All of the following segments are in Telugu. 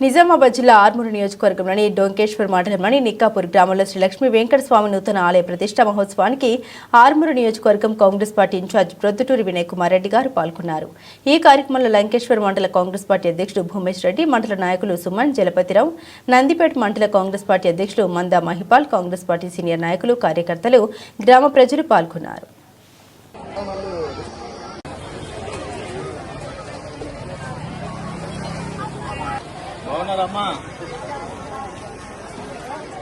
నిజామాబాద్ జిల్లా ఆర్మూరు నియోజకవర్గంలోని డొంకేశ్వర్ మండలంలోని నిక్కాపూర్ గ్రామంలో శ్రీ లక్ష్మీ వెంకట స్వామి నూతన ఆలయ ప్రతిష్ట మహోత్సవానికి ఆర్మూరు నియోజకవర్గం కాంగ్రెస్ పార్టీ ఇన్ఛార్జ్ ప్రొద్దుటూరి వినయ్ కుమార్ రెడ్డి గారు పాల్గొన్నారు. ఈ కార్యక్రమంలో లంకేశ్వర్ మండల కాంగ్రెస్ పార్టీ అధ్యక్షుడు భూమేష్ రెడ్డి మండల నాయకులు సుమన్ జలపతిరావు నందిపేట మండల కాంగ్రెస్ పార్టీ అధ్యక్షులు మందా మహిపాల్ కాంగ్రెస్ పార్టీ సీనియర్ నాయకులు కార్యకర్తలు గ్రామ ప్రజలు పాల్గొన్నారు. బాగున్నారమ్మా.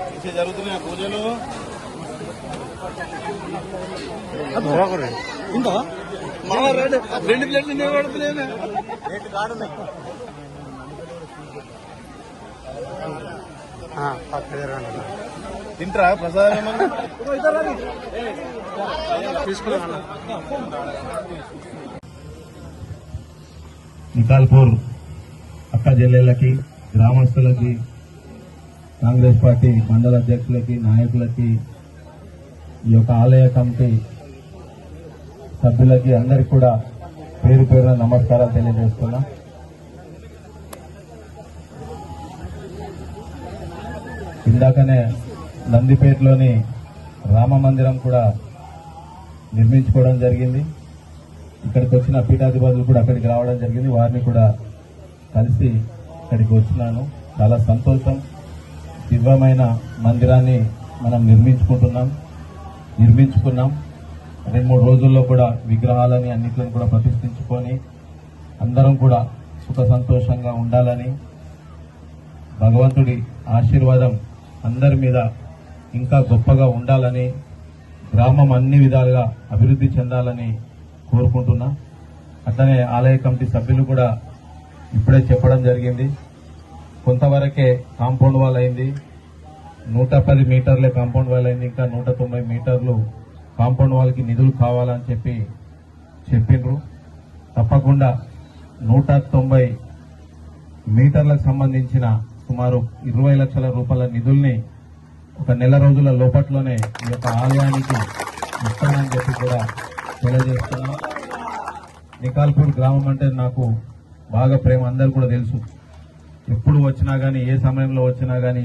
మంచిగా జరుగుతున్నాయి పూజలు. ఇందా? మా రెండు రెండు ప్లేట్లు నేను పడుతున్నాయి తింటరా ప్రసాదం నికాల్పూర్ అక్క చెల్లెళ్ళకి గ్రామస్తులకి కాంగ్రెస్ పార్టీ మండల అధ్యక్షులకి నాయకులకి ఈ యొక్క ఆలయ కమిటీ సభ్యులకి అందరికి కూడా పేరు పేరున నమస్కారాలు తెలియజేస్తున్నా. ఇందాకనే నందిపేటలోని రామ మందిరం కూడా నిర్మించుకోవడం జరిగింది. ఇక్కడికి వచ్చిన పీఠాధిపతులు కూడా అక్కడికి రావడం జరిగింది. వారిని కూడా కలిసి ఇక్కడికి వచ్చినాను. చాలా సంతోషం. దివ్యమైన మందిరాన్ని మనం నిర్మించుకుంటున్నాం. నిర్మించుకున్నాం. రెండు మూడు రోజుల్లో కూడా విగ్రహాలని అన్నిటిని కూడా ప్రతిష్ఠించుకొని అందరం కూడా సుఖ సంతోషంగా ఉండాలని భగవంతుడి ఆశీర్వాదం అందరి మీద ఇంకా గొప్పగా ఉండాలని గ్రామం అన్ని విధాలుగా అభివృద్ధి చెందాలని కోరుకుంటున్నా. అట్లనే ఆలయ కమిటీ సభ్యులు కూడా ఇప్పుడే చెప్పడం జరిగింది. కొంతవరకే కాంపౌండ్ వాల్ అయింది. నూట పది మీటర్లే కాంపౌండ్ వాల్ అయింది. ఇంకా నూట తొంభై మీటర్లు కాంపౌండ్ వాల్కి నిధులు కావాలని చెప్పి చెప్పిండ్రు తప్పకుండా నూట తొంభై మీటర్లకు సంబంధించిన సుమారు ఇరవై లక్షల రూపాయల నిధుల్ని ఒక నెల రోజుల లోపట్లోనే ఈ యొక్క ఆలయానికి ఇస్తానని చెప్పి కూడా తెలియజేస్తున్నాం. నికాల్పూర్ గ్రామం అంటే నాకు బాగా ప్రేమ అందరు కూడా తెలుసు. ఎప్పుడు వచ్చినా కానీ ఏ సమయంలో వచ్చినా కానీ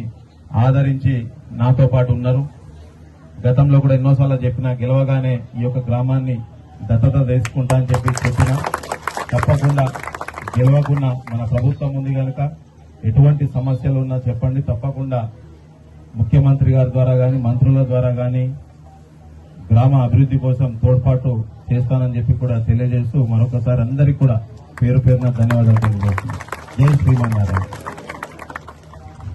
ఆదరించి నాతో పాటు ఉన్నారు. గతంలో కూడా ఎన్నోసార్లు చెప్పినా గెలవగానే ఈ యొక్క గ్రామాన్ని దత్తత తీసుకుంటా అని చెప్పి చెప్పిన తప్పకుండా గెలవకుండా మన ప్రభుత్వం ఉంది కనుక ఎటువంటి సమస్యలు ఉన్నా చెప్పండి. తప్పకుండా ముఖ్యమంత్రి గారి ద్వారా కానీ మంత్రుల ద్వారా కానీ గ్రామ అభివృద్ధి కోసం తోడ్పాటు చేస్తానని చెప్పి కూడా తెలియజేస్తూ మరొకసారి అందరికీ కూడా పేరు పేరున ధన్యవాదాలు తెలియజేస్తున్నాను. జై శ్రీమన్నారాయణ.